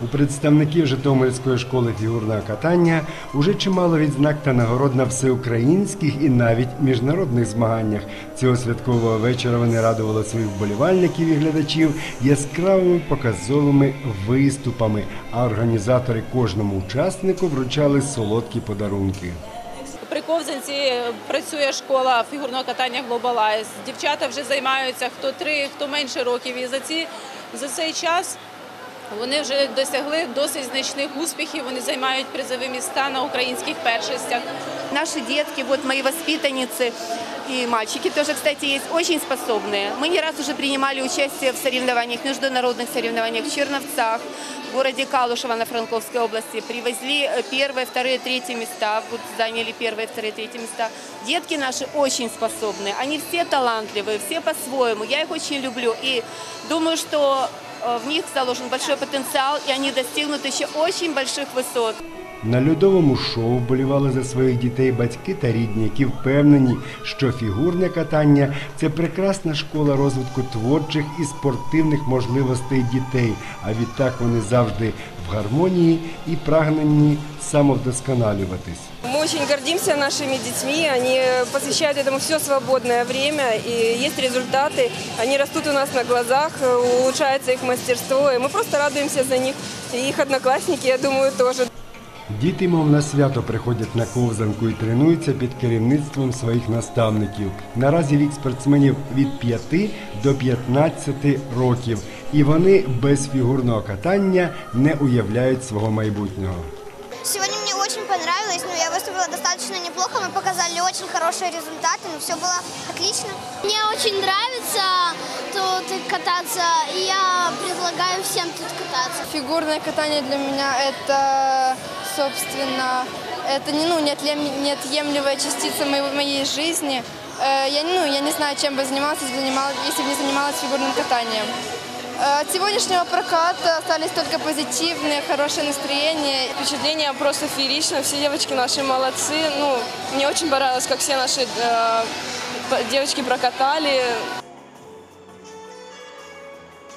У представників Житомирської школи фігурного катання уже чимало відзнак та нагород на всеукраїнських і навіть міжнародних змаганнях. Цього святкового вечора вони радували своїх вболівальників і глядачів яскравими показовими виступами, а організатори кожному учаснику вручали солодкі подарунки. При Ковзанці працює школа фігурного катання Globalize. Дівчата вже займаються хто три, хто менше років. І за ці за цей час вони вже досягли досить значних успіхів. Вони займають призові міста на українських першостях. Наши детки, вот мои воспитанницы и мальчики тоже, кстати, есть очень способные. Мы не раз уже принимали участие в соревнованиях, международных соревнованиях в Черновцах, в городе Калушево на Франковской области. Привезли э, первые, вторые, третьи места, вот заняли первые, вторые, третьи места. Детки наши очень способные, они все талантливые, все по-своему. Я их очень люблю и думаю, что э, в них заложен большой потенциал, и они достигнут еще очень больших высот. На льодовому шоу вболівали за своїх дітей батьки та рідні, які впевнені, що фігурне катання це прекрасна школа розвитку творчих і спортивних можливостей дітей. А відтак вони завжди в гармонії і прагненні самовдосконалюватись. Мы очень гордимся нашими детьми, они посвящают этому все свободное время, и есть результаты. Они растут у нас на глазах, улучшается их мастерство, и мы просто радуемся за них. И их одноклассники, я думаю, тоже. Діти, мов на свято, приходять на ковзанку і тренуються під керівництвом своїх наставників. Наразі вік спортсменів від 5 до 15 років, і вони без фігурного катання не уявляють свого майбутнього. Сегодня мне очень понравилось, но я выступила достаточно неплохо, мы показали очень хорошие результаты, но все было отлично. Мне очень нравится тут кататься, и я предлагаю всем тут кататься. Фигурное катание для меня это, собственно, это не, ну, неотлем- неотъемлемая частица моего, моей жизни. Э, Я, ну, я не знаю, чем бы занималась, если бы занималась, если бы не занималась фигурным катанием. Э, От сегодняшнего проката остались только позитивные, хорошее настроение. Впечатление просто феерично, все девочки наши молодцы. Ну, мне очень понравилось, как все наши э, п- девочки прокатали.